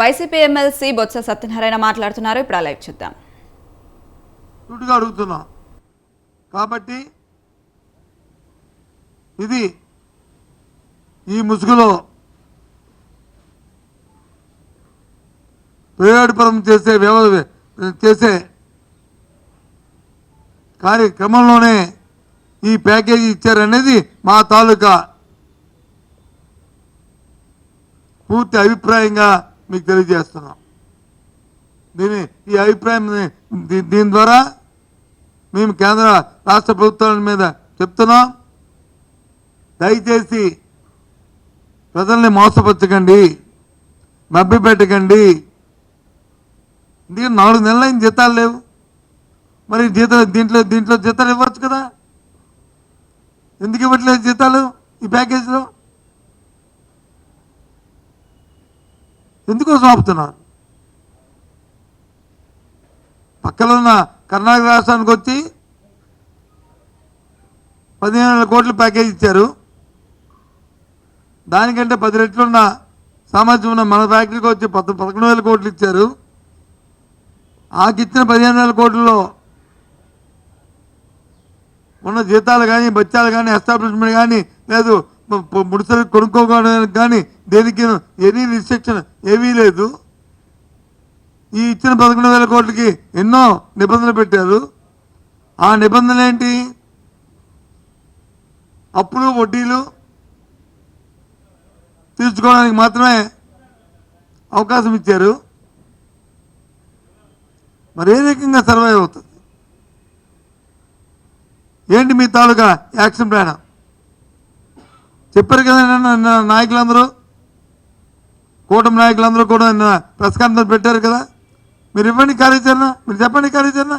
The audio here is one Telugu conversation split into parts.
వైసీపీ ఎమ్మెల్సీ బొత్స సత్యనారాయణ మాట్లాడుతున్నారు. ఇప్పుడు లైవ్ చూద్దాం. సూటిగా అడుగుతున్నాం. కాబట్టి ఇది ఈ ముసుగులో ప్రయోగపరం చేసే వ్యవ చేసే కార్యక్రమంలోనే ఈ ప్యాకేజీ ఇచ్చారనేది మా తాలూకా పూర్తి అభిప్రాయంగా మీకు తెలియజేస్తున్నాం. దీని ఈ అభిప్రాయం దీ- దీని ద్వారా మేము కేంద్ర రాష్ట్ర ప్రభుత్వాల మీద చెప్తున్నాం. దయచేసి ప్రజల్ని మోసపరచకండి. పెట్టకండి ఎందుకంటే నాలుగు నెలలు జీతాలు లేవు. మరి జీతాలు దీంట్లో దీంట్లో జీతాలు ఇవ్వచ్చు కదా? ఎందుకు ఇవ్వట్లేదు జీతాలు ఈ ప్యాకేజీలో? ఎందుకోసం ఆపుతున్నారు పక్కన ఉన్న కర్ణాటక రాష్ట్రానికి వచ్చి పదిహేను వేల కోట్ల ప్యాకేజ్ ఇచ్చారు. దానికంటే పది రెట్లున్న సామర్థ్యం ఉన్న మన ఫ్యాక్టరీకి వచ్చి పద పదకొండు వేల కోట్లు ఇచ్చారు. ఆకిచ్చిన పదిహేను వేల కోట్లలో ఉన్న జీతాలు కానీ బత్యాలు కానీ ఎస్టాబ్లిష్మెంట్ కానీ లేదు. ము- ము- కొనుక్కోవడానికి కానీ దేనికి ఎనీ రిస్ట్రిక్షన్ ఏమీ లేదు. ఈ ఇచ్చిన పదకొండు వేల కోట్లకి ఎన్నో నిబంధనలు పెట్టారు. ఆ నిబంధనలు ఏంటి? అప్పులు వడ్డీలు తీర్చుకోవడానికి మాత్రమే అవకాశం ఇచ్చారు. మరి ఏ రకంగా సర్వైవ్ అవుతుంది? ఏంటి మీ తాలూకా యాక్షన్ ప్లాన్? చెప్పారు కదా నిన్న నాయకులందరూ? కూటమి నాయకులందరూ కూడా నిన్న ప్రెస్ కాన్ఫరెన్స్ పెట్టారు కదా? మీరు ఇవ్వండి కార్యాచరణ మీరు చెప్పండి కార్యాచరణ.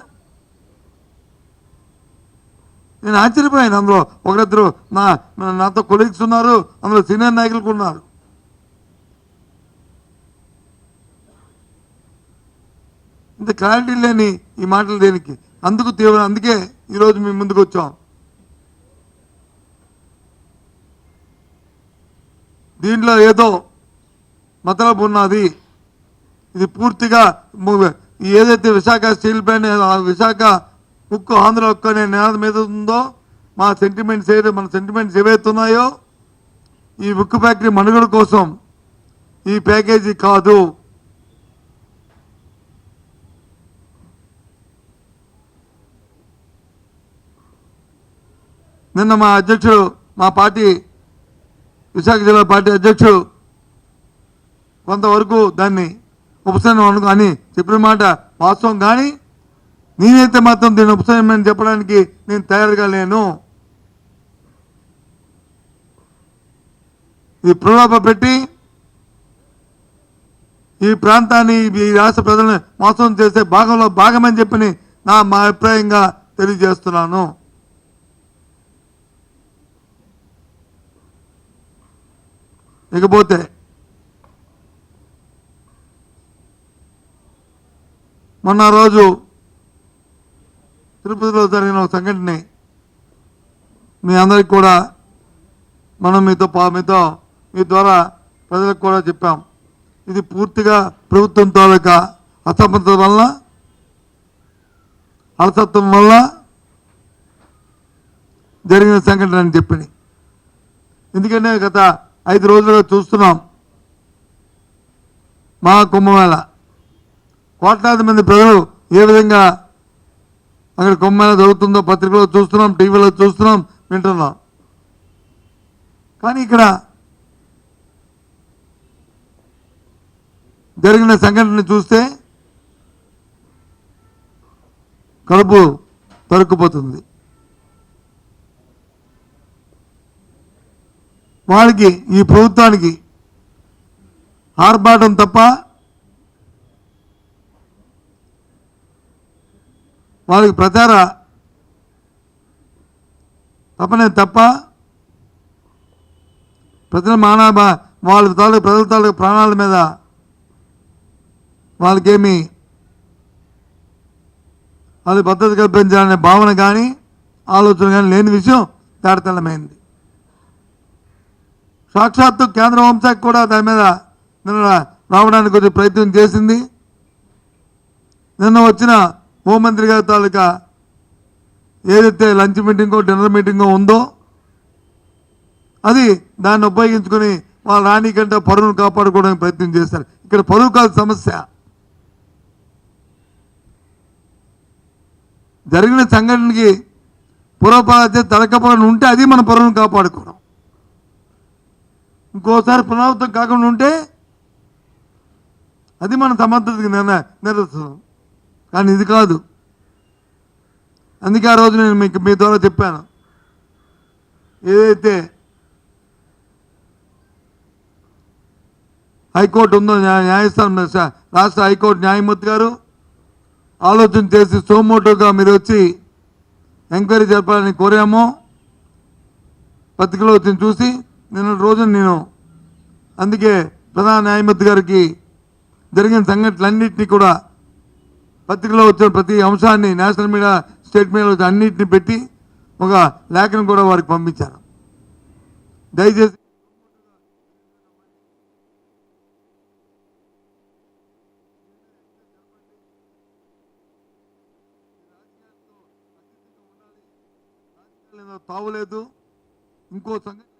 నేను ఆశ్చర్యపోయాను. అందులో ఒకరిద్దరు నా నాతో కొలీగ్స్ ఉన్నారు అందులో సీనియర్ నాయకులు కూడా ఉన్నారు. ఇంత క్లారిటీ లేని ఈ మాటలు దేనికి? అందుకు తీవ్ర అందుకే ఈరోజు మేము ముందుకు వచ్చాం. దీంట్లో ఏదో మతలబు ఉన్నది. ఇది పూర్తిగా ఏదైతే విశాఖ స్టీల్ ప్లాంట్ ఆ విశాఖ ఉక్కు ఆంధ్ర ఉక్కు అనే నినాదం మీద ఉందో మా సెంటిమెంట్స్ ఏదో మన సెంటిమెంట్స్ ఏవైతున్నాయో ఈ ఉక్కు ఫ్యాక్టరీ మనుగడ కోసం ఈ ప్యాకేజీ కాదు. నిన్న మా అధ్యక్షుడు మా పార్టీ విశాఖ జిల్లా పార్టీ అధ్యక్షుడు కొంతవరకు దాన్ని ఉపశమనం అను అని చెప్పిన మాట వాస్తవం. కానీ నేనైతే మాత్రం దీన్ని ఉపశమనం చెప్పడానికి నేను తయారుగా లేను. ఇది ప్రలోభ పెట్టి ఈ ప్రాంతాన్ని ఈ రాష్ట్ర ప్రజలను మోసం చేసే భాగంలో భాగమని చెప్పని నా మా అభిప్రాయంగా తెలియజేస్తున్నాను. ఇకపోతే మొన్న రోజు తిరుపతిలో జరిగిన ఒక సంఘటనని మీ అందరికి కూడా మనం మీతో పా మీతో మీ ద్వారా ప్రజలకు కూడా చెప్పాం. ఇది పూర్తిగా ప్రభుత్వం తాలూకా అసమర్థత వల్ల అలసత్వం వల్ల జరిగిన సంఘటన అని చెప్పి ఎందుకంటే గత ఐదు రోజులు చూస్తున్నాం. మా కుంభమేళ కోట్లాది మంది ప్రజలు ఏ విధంగా అక్కడ కుంభమేళ జరుగుతుందో పత్రికలో చూస్తున్నాం టీవీలో చూస్తున్నాం వింటున్నాం. కానీ ఇక్కడ జరిగిన సంఘటన చూస్తే కడుపు తరుక్కుపోతుంది. వాళ్ళకి ఈ ప్రభుత్వానికి ఆర్భాటం తప్ప వాళ్ళకి ప్రచార తపనే తప్ప ప్రజల మానవ వాళ్ళ తాలూకు ప్రజల తాలూకు ప్రాణాల మీద వాళ్ళకేమి వాళ్ళకి భద్రత కల్పించాలనే భావన కానీ ఆలోచన కానీ లేని విషయం తాడతలమైంది సాక్షాత్తు కేంద్ర హోంశాఖ కూడా దాని మీద నిన్న రావడానికి కొంచెం ప్రయత్నం చేసింది. నిన్న వచ్చిన హోంమంత్రి గారి తాలూకా ఏదైతే లంచ్ మీటింగో డిన్నర్ మీటింగో ఉందో అది దాన్ని ఉపయోగించుకొని వాళ్ళ రాణి కంటే పరువును కాపాడుకోవడానికి ప్రయత్నం చేస్తారు ఇక్కడ పరువు కాదు సమస్య. జరిగిన సంఘటనకి పురపాలన తలకపోవడం ఉంటే అది మన పరువును కాపాడుకోవడం. ఇంకోసారి పునరావృతం కాకుండా ఉంటే అది మన సమర్థతకి నిర్ణయ కానీ ఇది కాదు. అందుకే ఆ రోజు నేను మీకు మీ ద్వారా చెప్పాను. ఏదైతే హైకోర్టు ఉందో న్యాయ న్యాయస్థానం రాష్ట్ర హైకోర్టు న్యాయమూర్తి గారు ఆలోచన చేసి సోమోటోగా మీరు వచ్చి ఎంక్వైరీ జరపాలని కోరాము. పత్రికలో వచ్చింది చూసి నిన్న రోజు నేను అందుకే ప్రధాన న్యాయమూర్తి గారికి జరిగిన సంఘటనలన్నింటినీ కూడా పత్రికలో వచ్చిన ప్రతి అంశాన్ని నేషనల్ మీడియా స్టేట్ మీడియాలో వచ్చిన అన్నింటినీ పెట్టి ఒక లేఖను కూడా వారికి పంపించాను. దయచేసి తావులేదు ఇంకో సంగతి